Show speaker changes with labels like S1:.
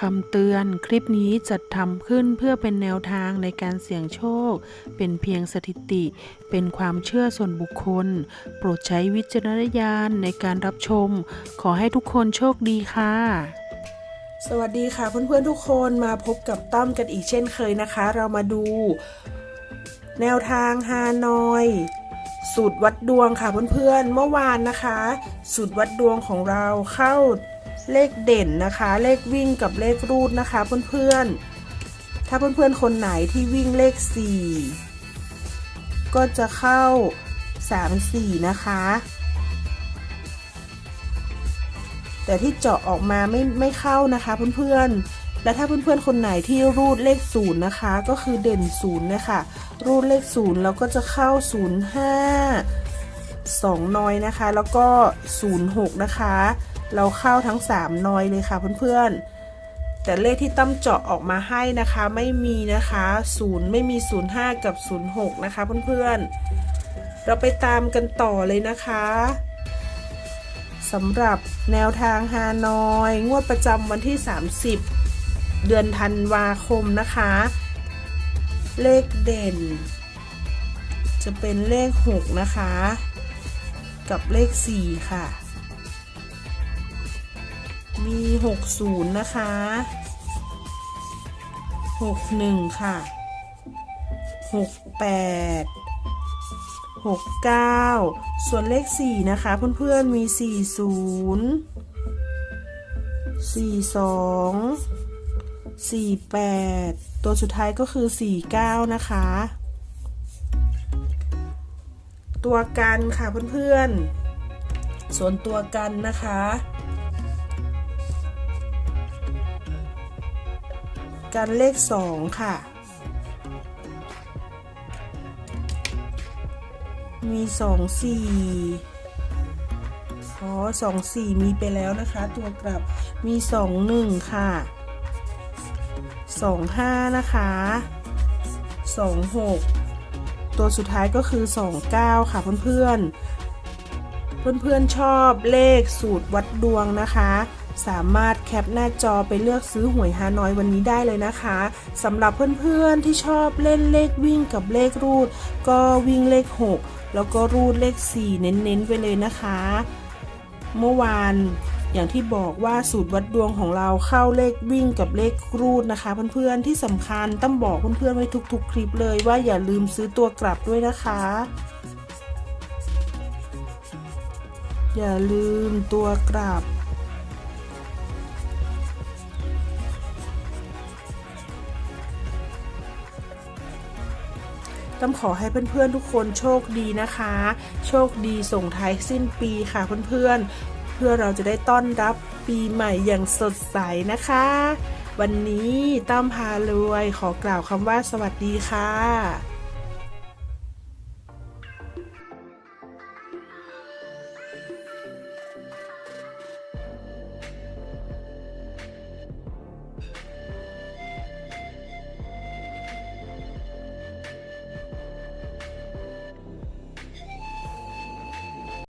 S1: คำเตือนคลิปนี้จัดทำขึ้นเพื่อเป็นแนวทางในการเสี่ยงโชค เป็นเพียงสถิติ เป็นความเชื่อส่วนบุคคล โปรดใช้วิจารณญาณในการรับชม ขอให้ทุกคนโชคดีค่ะ
S2: สวัสดีค่ะเพื่อนๆทุกคนมาพบกับต้อมกันอีกเช่นเคยนะคะ เรามาดู แนวทางฮานอยสูตรวัดดวงค่ะเพื่อนๆเมื่อวานนะคะ สูตรวัดดวงของเราเข้า เลขเด่นนะคะ เลขวิ่งกับเลขรูดนะคะเพื่อนๆ ถ้าเพื่อนๆ คนไหนที่วิ่งเลข 4 ก็จะเข้า 3 4 นะคะ แต่ที่เจาะออกมาไม่ไม่เข้านะคะเพื่อนๆ และถ้าเพื่อนๆ คนไหนที่รูดเลขศูนย์นะคะ ก็คือเด่นศูนย์นะคะ รูดเลขศูนย์แล้วก็จะเข้าศูน ย์ห้าสองนอยนะคะ แล้วก็ศูนย์หกนะคะ เราเข้าทั้งสามนอยเลยค่ะเพื่อนๆ แต่เลขที่ตั้มเจาะออกมาให้นะคะไม่มีนะคะศูนย์ไม่มีศูนย์ห้ากับศูนย์หกนะคะเพื่อนๆ เราไปตามกันต่อเลยนะคะสำหรับแนวทางฮานอย งวดประจำวันที่ 30 เดือนธันวาคมนะคะ เลขเด่น จะเป็นเลข 6 นะคะ กับเลข 4 ค่ะ มี 60 นะคะ 61 ค่ะ 68 69 ส่วนเลข 4 นะคะ เพื่อนๆ มี 40 42 48 ตัวสุดท้ายก็คือ 49 นะคะ ตัวกันค่ะเพื่อนๆ ส่วนตัวกันนะคะ กันเลข2ค่ะ มีสองสี่อ๋อสองสี่มีไปแล้วนะคะ ตัวกลับมีสองหนึ่งค่ะสองห้านะคะสองหก ตัวสุดท้ายก็คือสองเก้าค่ะเพื่อนๆ เพื่อนๆชอบเลขสูตรวัดดวงนะคะสามารถแคปหน้าจอไปเลือกซื้อหวยฮานอยวันนี้ได้เลยนะคะสำหรับเพื่อนๆที่ชอบเล่นเลขวิ่งกับเลขรูด ก็วิ่งเลข 6 แล้วก็รูดเลข 4 เน้นๆไปเลยนะคะ เมื่อวาน อย่างที่บอกว่าสูตรวัดดวงของเราเข้าเลขวิ่งกับเลขรูดนะคะ เพื่อนๆที่สำคัญต้องบอกเพื่อนๆไว้ทุกๆ คลิปเลยว่าอย่าลืมซื้อตัวกลับด้วยนะคะ อย่าลืมตัวกลับต้องขอให้เพื่อนๆทุกคนโชคดีนะคะ โชคดีส่งท้ายสิ้นปีค่ะเพื่อนๆ พื่อเราจะได้ต้อนรับปีใหม่อย่างสดใสนะคะ วันนี้ตั้มพารวยขอกล่าวคำว่าสวัสดีค่ะ